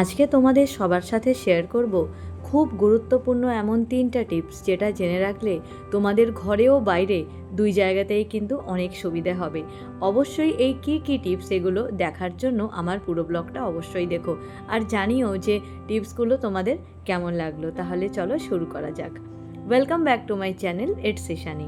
আজকে তোমাদের সবার সাথে শেয়ার করব খুব গুরুত্বপূর্ণ এমন তিনটা টিপস যেটা জেনে রাখলে তোমাদের ঘরেও বাইরে দুই জায়গাতেই কিন্তু অনেক সুবিধা হবে। অবশ্যই এই কি কি টিপস এগুলো দেখার জন্য আমার পুরো ব্লগটা অবশ্যই দেখো। আর জানিও যে টিপসগুলো তোমাদের কেমন লাগল, তাহলে চলো শুরু করা যাক। Welcome back to my channel এট সেশানি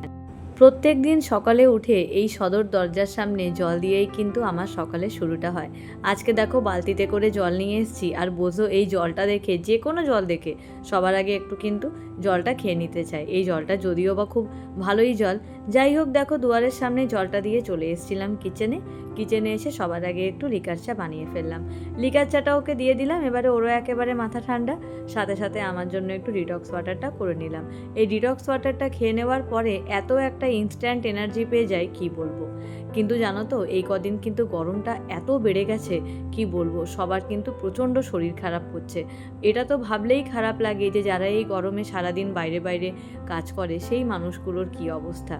প্রত্যেক দিন সকালে উঠে এই সদর দরজার সামনে জল দিয়েই কিন্তু আমার সকালে শুরুটা হয়। আজকে দেখো বালতিতে করে জল নিয়ে এসেছি আর বোঝো এই জলটা দেখে, যে কোনো জল দেখে, সবার আগে একটু কিন্তু জলটা খেয়ে নিতে চাই এই জলটা যদিও বা খুব ভালোই জল। যাই হোক, দেখো দুয়ারের সামনে জলটা দিয়ে চলে এসেছিলাম কিচেনে কিচেনে এসে সবার আগে একটু লিকার চা বানিয়ে ফেললাম। লিকার চাটা ওকে দিয়ে দিলাম, এবারে ওরও একেবারে মাথা ঠান্ডা। সাথে সাথে আমার জন্য একটু ডিটক্স ওয়াটারটা করে নিলাম। এই ডিটক্স ওয়াটারটা খেয়ে নেওয়ার পরে এত একটা ইনস্ট্যান্ট এনার্জি পেয়ে যায়, কি বলব? কিন্তু জানো তো, এই কদিন কিন্তু গরমটা এত বেড়ে গেছে, কি বলব? সবার কিন্তু প্রচণ্ড শরীর খারাপ হচ্ছে। এটা তো ভাবলেই খারাপ লাগে যে যারা এই গরমে সারাদিন বাইরে বাইরে কাজ করে, সেই মানুষগুলোর কি অবস্থা?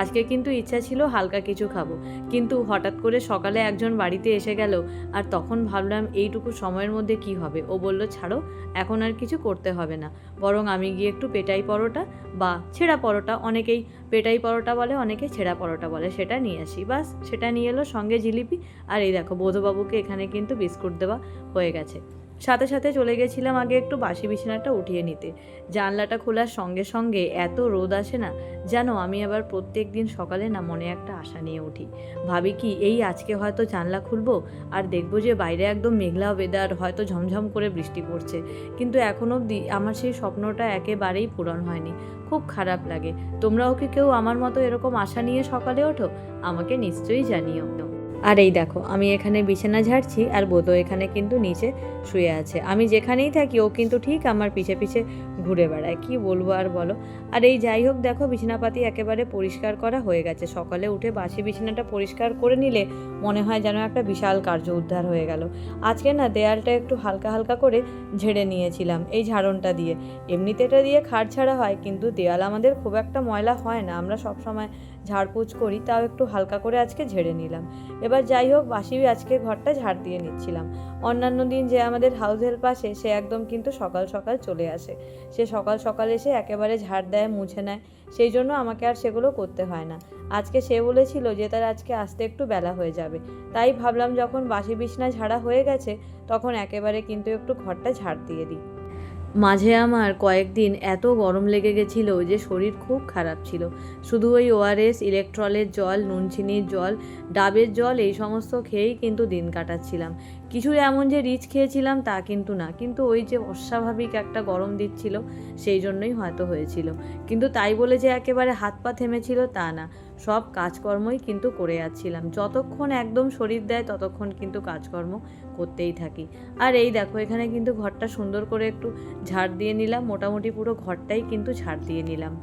আজকে কিন্তু ইচ্ছা ছিল হালকা কিছু খাব, কিন্তু হঠাৎ করে সকালে একজন বাড়িতে এসে গেল, আর তখন ভাবলাম এইটুকু সময়ের মধ্যে কি হবে? ও বলল, ছাড়ো, এখন আর কিছু করতে হবে না। বরং আমি গিয়ে একটু পেটাই পরোটা বা ছেঁড়া পরোটা। অনেকেই পেটাই পরোটা বলে, অনেকে ছেঁড়া পরোটা বলে, সেটা নিয়ে আসি। বাস, সেটা নিয়ে এলো সঙ্গে জিলিপি। আর এই দেখো, বোধবাবুকে এখানে কিন্তু বিস্কুট দেওয়া হয়ে গেছে। সাথে সাথে চলে গেছিলাম আগে একটু বাসি বিছানাটা উঠিয়ে নিতে। জানলাটা খোলার সঙ্গে সঙ্গে এত রোদ আসে না, যেন আমি আবার প্রত্যেক দিন সকালে না মনে একটা আশা নিয়ে উঠি। ভাবি কি, এই আজকে হয়তো জানলা খুলবো, আর দেখব যে বাইরে একদম মেঘলা ওয়েদার হয়তো ঝমঝম করে বৃষ্টি পড়ছে। কিন্তু এখনও অবধি আমার সেই স্বপ্নটা একেবারেই পূরণ হয়নি। খুব খারাপ লাগে। তোমরাও কি কেউ আমার মতো এরকম আশা নিয়ে সকালে ওঠো? আমাকে নিশ্চয়ই জানিও। আর এই দেখো, আমি এখানে বিছানা ঝাড়ছি আর বোধো এখানে কিন্তু নিচে শুয়ে আছে। আমি যেখানেই থাকি, ও কিন্তু ঠিক আমার পিছে পিছে ঘুরে বেড়ায়। কি বলব আর বলো? আর এই যাই হোক, দেখো বিছানাপাতি একেবারে পরিষ্কার করা হয়ে গেছে। সকালে উঠে বাসি বিছানাটা পরিষ্কার করে নিলে মনে হয় যেন একটা বিশাল কার্য উদ্ধার হয়ে গেল। আজকে না, দেয়ালটা একটু হালকা হালকা করে ঝেড়ে নিয়েছিলাম এই ঝাড়নটা দিয়ে। এমনিতে এটা দিয়ে খাট ছাড়া হয়, কিন্তু দেয়াল আমাদের খুব একটা ময়লা হয় না। আমরা সব সময় ঝাড়পুছ করি, তাও একটু হালকা করে আজকে ঝেড়ে নিলাম। এবার যাই হোক বাসি আজকে ঘরটা ঝাড় দিয়ে নিচ্ছিলাম। অন্যান্য দিন যে আমাদের হাউস হেল্প আসে, সে একদম কিন্তু সকাল সকাল চলে আসে। সে সকাল সকাল এসে একেবারে ঝাড় দেয়, মুছে নেয়। সেই জন্য আমাকে আর সেগুলো করতে হয় না। আজকে সে বলেছিল যে তার আজকে আসতে একটু বেলা হয়ে যাবে। তাই ভাবলাম যখন বাসি বিছনা ঝাড়া হয়ে গেছে, তখন একেবারে কিন্তু একটু ঘরটা ঝাড় দিয়ে দিই। মাঝে আমার কয়েকদিন এত গরম লেগে গেছিল যে শরীর খুব খারাপ ছিল। শুধু ওই ওআরএস ইলেকট্রলের জল, নুনচিনির জল, ডাবের জল এই সমস্ত খেয়েই কিন্তু দিন কাটাচ্ছিলাম। কিছু এমন যে রিচ খেয়েছিলাম তা কিন্তু না, কিন্তু ওই যে অস্বাভাবিক একটা গরম দিচ্ছিল সেই জন্যই হয়তো হয়েছিল। কিন্তু তাই বলে যে একেবারে হাত পা থেমেছিল তা না, সব কাজকর্মই কিন্তু করে যাচ্ছিলাম। যতক্ষণ একদম শরীর দেয় ততক্ষণ কিন্তু কাজকর্ম করতেই থাকি। আর এই দেখো, এখানে কিন্তু ঘরটা সুন্দর করে একটু ঝাড় দিয়ে নিলাম। মোটামুটি পুরো ঘরটাই কিন্তু ঝাড় দিয়ে নিলাম।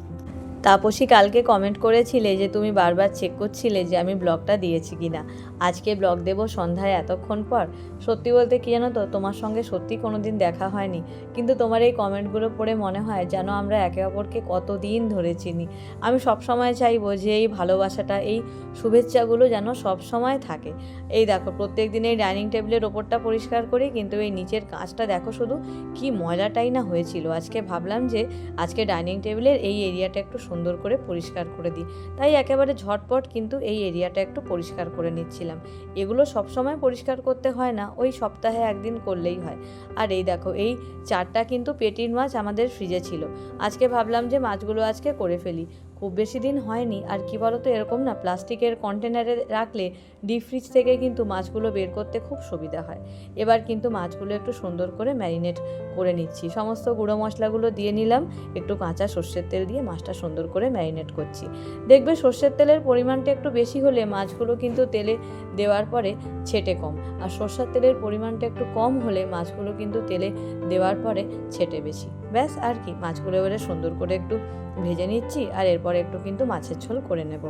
তাপসী কালকে কমেন্ট করেছিলে যে তুমি বারবার চেক করছিলে যে আমি ব্লগটা দিয়েছি কি না আজকে ব্লগ দেবো সন্ধ্যায় এতক্ষণ পর। সত্যি বলতে কি জানো তো, তোমার সঙ্গে সত্যি কোনো দিন দেখা হয়নি। কিন্তু তোমার এই কমেন্টগুলো পড়ে মনে হয় যেন আমরা একে অপরকে কত দিন ধরে চিনি। আমি সব সময় চাইব যে এই ভালোবাসাটা, এই শুভেচ্ছাগুলো যেন সব সময় থাকে। এই দেখো, প্রত্যেক দিন এই ডাইনিং টেবিলের ওপরটা পরিষ্কার করি, কিন্তু এই নিচের কাঁচটা দেখো শুধু কি ময়লাটাই না হয়েছিল। আজকে ভাবলাম যে আজকে ডাইনিং টেবিলের এই এরিয়াটা একটু করে পরিষ্কার করে দিই। তাই একেবারে ঝটপট কিন্তু এই এরিয়াটা একটু পরিষ্কার করে নিচ্ছিলাম। এগুলো সবসময় পরিষ্কার করতে হয় না, ওই সপ্তাহে একদিন করলেই হয়। আর এই দেখো, এই চারটা কিন্তু পেটির মাছ আমাদের ফ্রিজে ছিল। আজকে ভাবলাম যে মাছগুলো আজকে করে ফেলি। খুব বেশি দিন হয়নি। আর কি বলতো, এরকম না, প্লাস্টিকের কন্টেনারে রাখলে ডিপ ফ্রিজ থেকে কিন্তু মাছগুলো বের করতে খুব সুবিধা হয়। এবার কিন্তু মাছগুলো একটু সুন্দর করে ম্যারিনেট করে নিচ্ছি। সমস্ত গুঁড়ো মশলাগুলো দিয়ে নিলাম, একটু কাঁচা সর্ষের তেল দিয়ে মাছটা সুন্দর করে ম্যারিনেট করছি। দেখবে সর্ষের তেলের পরিমাণটা একটু বেশি হলে মাছগুলো কিন্তু তেলে দেওয়ার পরে ছেটে কম। আর সর্ষের তেলের পরিমাণটা একটু কম হলে মাছগুলো কিন্তু তেলে দেওয়ার পরে ছেটে বেশি। ব্যাস, আর কি, মাছগুলো এবারে সুন্দর করে একটু ভেজে নিচ্ছি। আর এরপরে একটু কিন্তু মাছের ঝোল করে নেব।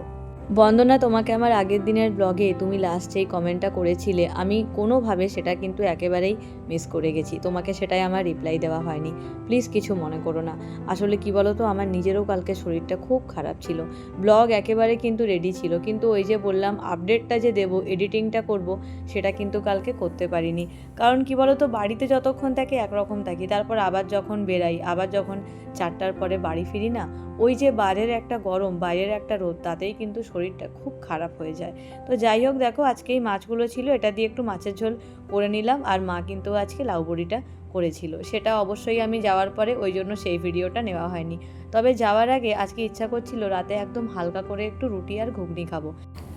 বন্দনা, তোমাকে আমার আগের দিনের ব্লগে তুমি লাস্ট যেই কমেন্টটা করেছিলে, আমি কোনোভাবে সেটা কিন্তু একেবারেই মিস করে গেছি। তোমাকে সেটাই আমার রিপ্লাই দেওয়া হয়নি। প্লিজ কিছু মনে করো না। আসলে কি বলো তো আমার নিজেরও কালকে শরীরটা খুব খারাপ ছিল। ব্লগ একেবারে কিন্তু রেডি ছিল, কিন্তু ওই যে বললাম আপডেটটা যে দেবো এডিটিংটা করব, সেটা কিন্তু কালকে করতে পারিনি। কারণ কি বলো তো বাড়িতে যতক্ষণ থাকি একরকম থাকি, তারপর আবার যখন বেরাই, আবার যখন চারটার পরে বাড়ি ফিরি না, ওই যে বাইরের একটা গরম, বাইরের একটা রোদ, তাতেই কিন্তু শরীরটা খুব খারাপ হয়ে যায়। তো যাই হোক দেখো, আজকে এই মাছগুলো ছিল, এটা দিয়ে একটু মাছের ঝোল করে নিলাম। আর মা কিন্তু আজকে লাউ বড়িটা করেছিল। সেটা অবশ্যই আমি যাওয়ার পরে ওই জন্য সেই ভিডিওটা নেওয়া হয়নি। তবে যাওয়ার আগে আজকে ইচ্ছা করছিল রাতে একদম হালকা করে একটু রুটি আর ঘুগনি খাব।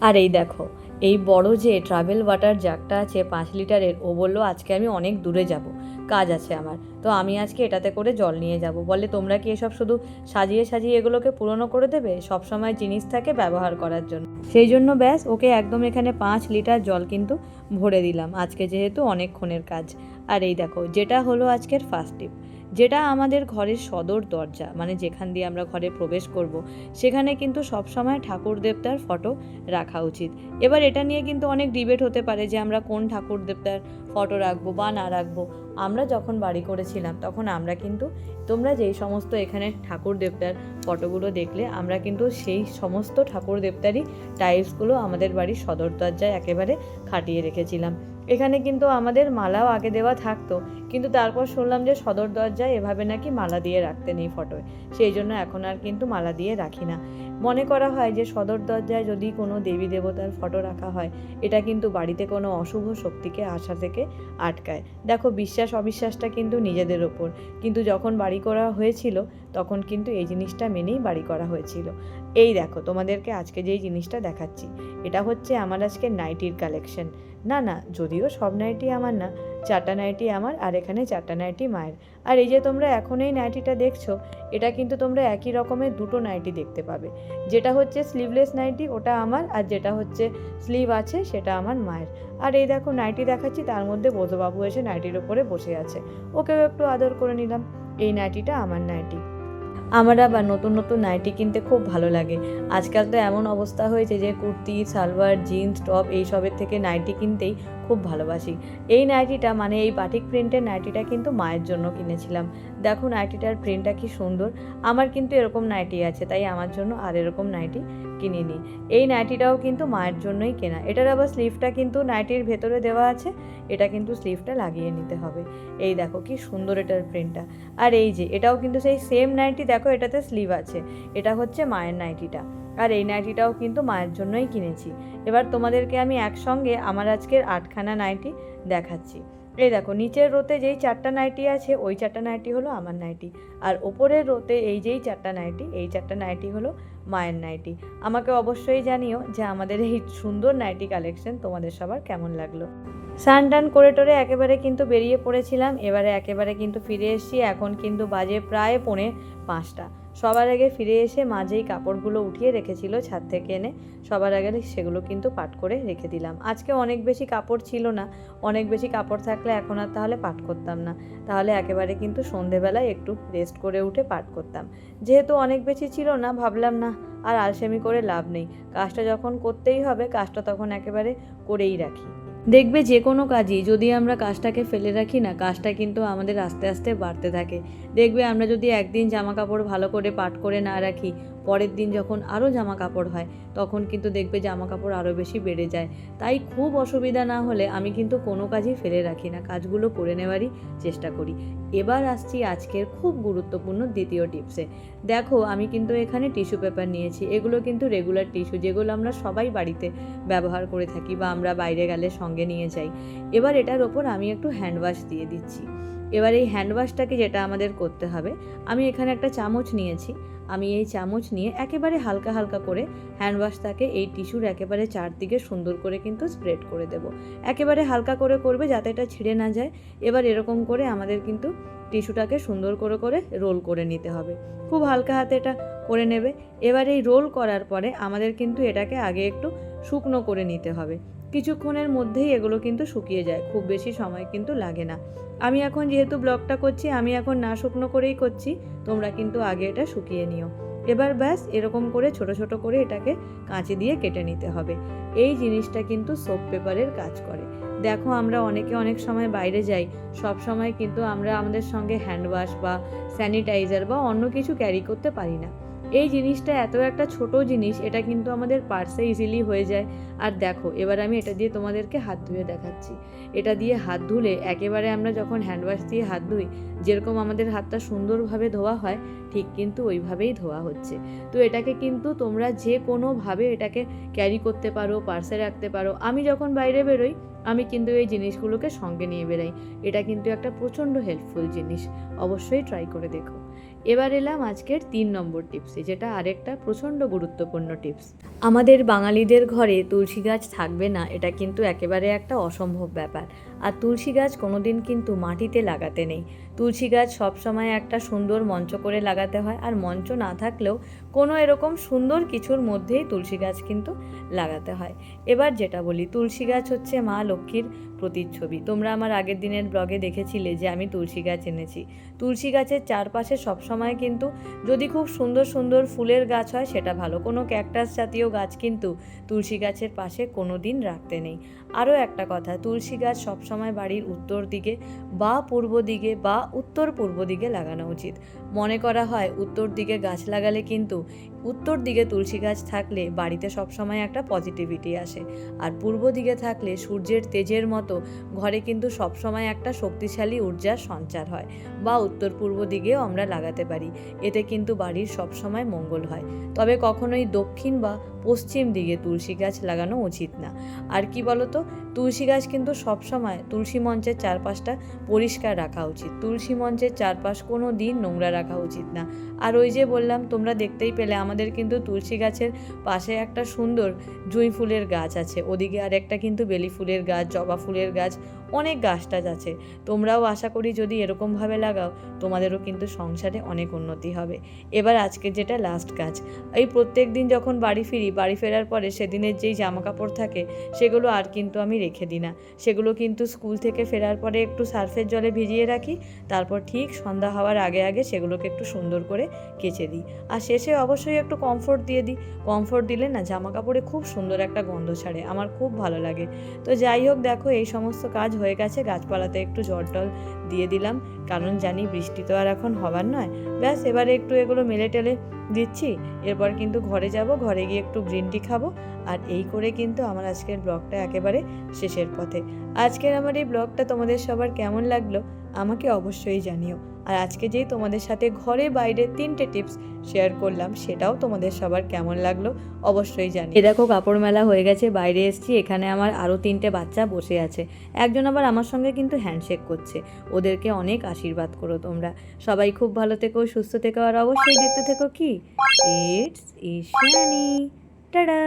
আর এই দেখো, এই বড় যে ট্রাভেল ওয়াটার জাগটা আছে পাঁচ লিটারের, ও বলল, আজকে আমি অনেক দূরে যাব। কাজ আছে আমার। তো আমি আজকে এটাতে করে জল নিয়ে যাব। বলে, তোমরা কি এসব শুধু সাজিয়ে সাজিয়ে এগুলোকে পুরনো করে দেবে? সবসময় জিনিস থাকে ব্যবহার করার জন্য। সেই জন্য ব্যাস, ওকে একদম এখানে পাঁচ লিটার জল কিন্তু ভরে দিলাম। আজকে যেহেতু অনেকক্ষণের কাজ। আর এই দেখো, যেটা হলো আজকের ফার্স্ট টিপ যেটা আমাদের ঘরের সদর দরজা মানে যেখান দিয়ে আমরা ঘরে প্রবেশ করব, সেখানে কিন্তু সবসময় ঠাকুর দেবতার ফটো রাখা উচিত। এবার এটা নিয়ে কিন্তু অনেক ডিবেট হতে পারে যে আমরা কোন ঠাকুর দেবতার ফটো রাখব বা না রাখব। আমরা যখন বাড়ি করেছিলাম, তখন আমরা কিন্তু, তোমরা যেই সমস্ত এখানে ঠাকুর দেবতার ফটোগুলো দেখলে, আমরা কিন্তু সেই সমস্ত ঠাকুর দেবতারই টাইলসগুলো আমাদের বাড়ির সদর দরজায় একেবারে খাটিয়ে রেখেছিলাম। এখানে কিন্তু আমাদের মালাও আগে দেওয়া থাকতো, কিন্তু তারপর শুনলাম যে সদর দরজায় এভাবে নাকি মালা দিয়ে রাখতে নেই ফটোয়। সেই জন্য এখন আর কিন্তু মালা দিয়ে রাখি না। মনে করা হয় যে সদর দরজায় যদি কোনো দেবী দেবতার ফটো রাখা হয়, এটা কিন্তু বাড়িতে কোনো অশুভ শক্তিকে আসা থেকে আটকায়। দেখো, বিশ্বাস, অবিশ্বাসটা কিন্তু নিজেদের ওপর। কিন্তু যখন বাড়ি করা হয়েছিল, তখন কিন্তু এই জিনিসটা মেনেই বাড়ি করা হয়েছিল। এই দেখো, তোমাদেরকে আজকে যেই জিনিসটা দেখাচ্ছি, এটা হচ্ছে আমার আজকে নাইটির কালেকশন না না, যদিও সব নাইটি আমার না, চারটা নাইটি আমার আর এখানে চারটা নাইটি মায়ের। আর এই যে তোমরা এখন এই নাইটিটা দেখছ, এটা কিন্তু তোমরা একই রকমের দুটো নাইটি দেখতে পাবে। যেটা হচ্ছে স্লিভলেস নাইটি, ওটা আমার, আর যেটা হচ্ছে স্লিভ আছে, সেটা আমার মায়ের। আর এই দেখো নাইটি দেখাচ্ছি, তার মধ্যে বোধবাবু এসে নাইটির ওপরে বসে আছে। ওকেও একটু আদর করে নিলাম, এই নাইটিটা আমার নাইটি। আমার আবার নতুন নতুন নাইটি কিনতে খুব ভালো লাগে। আজকাল তো এমন অবস্থা হয়েছে যে কুর্তি, সালোয়ার, জিন্স, টপ এইসবের থেকে নাইটি কিনতেই খুব ভালোবাসি। এই নাইটিটা মানে এই বাটিক প্রিন্টের নাইটিটা কিন্তু মায়ের জন্য কিনেছিলাম। দেখো নাইটিটার প্রিন্টটা কি সুন্দর। আমার কিন্তু এরকম নাইটি আছে, তাই আমার জন্য আর এরকম নাইটি কিনিনি। এই নাইটিটাও কিন্তু মায়ের জন্যই কেনা। এটার আবার স্লিভটা কিন্তু নাইটির ভেতরে দেওয়া আছে, এটা কিন্তু স্লিভটা লাগিয়ে নিতে হবে। এই দেখো কি সুন্দর এটার প্রিন্টটা আর এই যে, এটাও কিন্তু সেই সেম নাইটি, দেখো এটাতে স্লিভ আছে। এটা হচ্ছে মায়ের নাইটিটা। আর এই নাইটিটাও কিন্তু মায়ের জন্যই কিনেছি। এবার তোমাদেরকে আমি একসঙ্গে আমার আজকের আটখানা নাইটি দেখাচ্ছি। এই দেখো, নিচের রোতে যেই চারটা নাইটি আছে, ওই চারটা নাইটি হলো আমার নাইটি। আর ওপরের রোতে এই যেই চারটা নাইটি, এই চারটা নাইটি হলো মায়ের নাইটি। আমাকে অবশ্যই জানিও যে আমাদের এই সুন্দর নাইটি কালেকশন তোমাদের সবার কেমন লাগল। স্নান টান করে টোরে একেবারে কিন্তু বেরিয়ে পড়েছিলাম, এবারে একেবারে কিন্তু ফিরে এসেছি, এখন কিন্তু বাজে প্রায় পৌনে পাঁচটা। সবার আগে ফিরে এসে মা যেই কাপড়গুলো উঠিয়ে রেখেছিল ছাদ থেকে এনে, সবার আগে সেগুলো কিন্তু পাট করে রেখে দিলাম। আজকে অনেক বেশি কাপড় ছিল না। অনেক বেশি কাপড় থাকলে এখন আর তাহলে পাট করতাম না। তাহলে একেবারে কিন্তু সন্ধেবেলায় একটু রেস্ট করে উঠে পাট করতাম। যেহেতু অনেক বেশি ছিল না, ভাবলাম না, আর আলসেমি করে লাভ নেই। কাজটা যখন করতেই হবে, কাজটা তখন একেবারে করেই রাখি। দেখবে যে কোনো কাজই, যদি আমরা কাজটাকে ফেলে রাখি না, কাজটা কিন্তু আমাদের আস্তে আস্তে বাড়তে থাকে। দেখবে আমরা যদি একদিন জামা কাপড় ভালো করে পাট করে না রাখি পরের দিন যখন আরও জামা কাপড় হয়, তখন কিন্তু দেখবে জামা কাপড় আরও বেশি বেড়ে যায়। তাই খুব অসুবিধা না হলে আমি কিন্তু কোনো কাজই ফেলে রাখি না, কাজগুলো করে নেওয়ারই চেষ্টা করি। এবার আসছি আজকের খুব গুরুত্বপূর্ণ দ্বিতীয় টিপসে। দেখো, আমি কিন্তু এখানে টিস্যু পেপার নিয়েছি, এগুলো কিন্তু রেগুলার টিস্যু যেগুলো আমরা সবাই বাড়িতে ব্যবহার করে থাকি বা আমরা বাইরে গেলে সঙ্গে নিয়ে যাই। এবার এটার ওপর আমি একটু হ্যান্ড ওয়াশ দিয়ে দিচ্ছি। এবার এই হ্যান্ড ওয়াশটাকে যেটা আমাদের করতে হবে, আমি এখানে একটা চামচ নিয়েছি। আমি এই চামচ নিয়ে একেবারে হালকা হালকা করে হ্যান্ড ওয়াশটাকে এই টিস্যুর একেবারে চারদিকে সুন্দর করে কিন্তু স্প্রেড করে দেব। একেবারে হালকা করে করবে যাতে এটা ছিঁড়ে না যায়। এবার এরকম করে আমাদের কিন্তু টিস্যুটাকে সুন্দর করে করে রোল করে নিতে হবে। খুব হালকা হাতে এটা করে নেবে। এবার এই রোল করার পরে আমাদের কিন্তু এটাকে আগে একটু শুকনো করে নিতে হবে। কিছুক্ষণের মধ্যেই এগুলো কিন্তু শুকিয়ে যায়। খুব বেশি সময় কিন্তু লাগে না। আমি এখন যেহেতু ব্লগটা করছি, আমি এখন না শুকনো করেই করছি, তোমরা কিন্তু আগে এটা শুকিয়ে নিও। এবার ব্যাস, এরকম করে ছোট ছোট করে এটাকে কাঁচি দিয়ে কেটে নিতে হবে। এই জিনিসটা কিন্তু সোপ পেপারের কাজ করে। দেখো, আমরা অনেকে অনেক সময় বাইরে যাই, সব সময় কিন্তু আমরা আমাদের সঙ্গে হ্যান্ড ওয়াশ বা স্যানিটাইজার বা অন্য কিছু ক্যারি করতে পারি না। এই জিনিসটা এত একটা ছোট জিনিস, এটা কিন্তু আমাদের পার্সে ইজিলি হয়ে যায়। আর দেখো, এবার আমি এটা দিয়ে তোমাদেরকে হাত ধুয়ে দেখাচ্ছি। এটা দিয়ে হাত ধুলে একেবারে আমরা যখন হ্যান্ড ওয়াশ দিয়ে হাত ধুই, যেরকম আমাদের হাতটা সুন্দরভাবে ধোয়া হয়, ঠিক কিন্তু ওইভাবেই ধোয়া হচ্ছে। তো এটাকে কিন্তু তোমরা যে কোনোভাবে এটাকে ক্যারি করতে পারো পার্সে রাখতে পারো, আমি যখন বাইরে বেরোই, আমি কিন্তু এই জিনিসগুলোকে সঙ্গে নিয়ে বেরাই। এটা কিন্তু একটা প্রচণ্ড হেল্পফুল জিনিস, অবশ্যই ট্রাই করে দেখো। এবার এলাম আজকের তিন নম্বর টিপসে, যেটা আরেকটা প্রচণ্ড গুরুত্বপূর্ণ টিপস। আমাদের বাঙালিদের ঘরে তুলসী গাছ থাকবে না, এটা কিন্তু একেবারে একটা অসম্ভব ব্যাপার। আর তুলসী গাছ কোনোদিন কিন্তু মাটিতে লাগাতে নেই। তুলসী গাছ সবসময় একটা সুন্দর মঞ্চ করে লাগাতে হয়, আর মঞ্চ না থাকলেও কোনো এরকম সুন্দর কিছুর মধ্যেই তুলসী গাছ কিন্তু লাগাতে হয়। এবার যেটা বলি, তুলসী গাছ হচ্ছে মা লক্ষ্মীর প্রতিচ্ছবি। তোমরা আমার আগের দিনের ব্লগে দেখেছিলে যে আমি তুলসী গাছ এনেছি। তুলসী গাছের চারপাশে সবসময় কিন্তু যদি খুব সুন্দর সুন্দর ফুলের গাছ হয়, সেটা ভালো। কোনো ক্যাকটাস জাতীয় গাছ কিন্তু তুলসী গাছের পাশে কোনো দিন রাখতে নেই। আরও একটা কথা, তুলসী গাছ সবসময় বাড়ির উত্তর দিকে বা পূর্ব দিকে বা উত্তর পূর্ব দিকে লাগানো উচিত। মনে করা হয় উত্তর দিকে গাছ লাগালে কিন্তু উত্তর দিকে তুলসী গাছ থাকলে বাড়িতে সবসময় একটা পজিটিভিটি আসে। আর পূর্ব দিকে থাকলে সূর্যের তেজের মতো ঘরে কিন্তু সবসময় একটা শক্তিশালী ঊর্জার সঞ্চার হয় বা উত্তর পূর্ব দিকেও আমরা লাগাতে পারি। এতে কিন্তু বাড়ির সবসময় মঙ্গল হয়। তবে কখনোই দক্ষিণ বা পশ্চিম দিকে তুলসী গাছ লাগানো উচিত না। আর কি বলতো? তুলসী গাছ কিন্তু সবসময় তুলসী মঞ্চের চারপাশটা পরিষ্কার রাখা উচিত। তুলসী মঞ্চের চারপাশ কোনো দিন নোংরা রাখা উচিত না। আর ওই যে বললাম, তোমরা দেখতেই পেলে আমাদের কিন্তু তুলসী গাছের পাশে একটা সুন্দর জুঁই ফুলের গাছ আছে। ওদিকে আর একটা কিন্তু বেলি ফুলের গাছ, জবা ফুলের গাছ, অনেক গাছ টাছ আছে। তোমরাও আশা করি যদি এরকমভাবে লাগাও, তোমাদেরও কিন্তু সংসারে অনেক উন্নতি হবে। এবার আজকে যেটা লাস্ট গাছ এই প্রত্যেক দিন যখন বাড়ি ফিরি বাড়ি ফেরার পরে সেদিনের যেই জামা কাপড় থাকে, সেগুলো আর কিন্তু আমি রেখে দিই না। সেগুলো কিন্তু স্কুল থেকে ফেরার পরে একটু সার্ফের জলে ভিজিয়ে রাখি, তারপর ঠিক সন্ধ্যা হওয়ার আগে আগে সেগুলোকে একটু সুন্দর করে কেচে দিই। আর শেষে অবশ্যই একটু কমফোর্ট দিয়ে দিই। কমফোর্ট দিলে না জামা কাপড়ে খুব সুন্দর একটা গন্ধ ছাড়ে, আমার খুব ভালো লাগে। তো যাই হোক, দেখো এই সমস্ত কাজ হয়ে গেছে, গাছপালাতে একটু জল টল দিয়ে দিলাম। কারণ জানি বৃষ্টি তো আর এখন হবার নয়। ব্যাস, এবারে একটু এগুলো মেলে টেলে দিচ্ছি। এরপর কিন্তু ঘরে যাব, ঘরে গিয়ে একটু গ্রিন টি খাব। আর এই করে কিন্তু আমার আজকের ব্লগটা একেবারে শেষের পথে। আজকের আমার এই ব্লগটা তোমাদের সবার কেমন লাগল, আমাকে অবশ্যই জানিও। আর আজকে যেই তোমাদের সাথে ঘরে বাইরে তিনটে টিপস শেয়ার করলাম, সেটাও তোমাদের সবার কেমন লাগল অবশ্যই জানি এ দেখো, কাপড় মেলা হয়ে গেছে, বাইরে এসছি, এখানে আমার আরও তিনটে বাচ্চা বসে আছে। একজন আবার আমার সঙ্গে কিন্তু হ্যান্ডশেক করছে। ওদেরকে অনেক আশীর্বাদ করো তোমরা। সবাই খুব ভালো থেকো, সুস্থ থেকো, আর অবশ্যই দেখতে থেকো কি? It's Ishani tata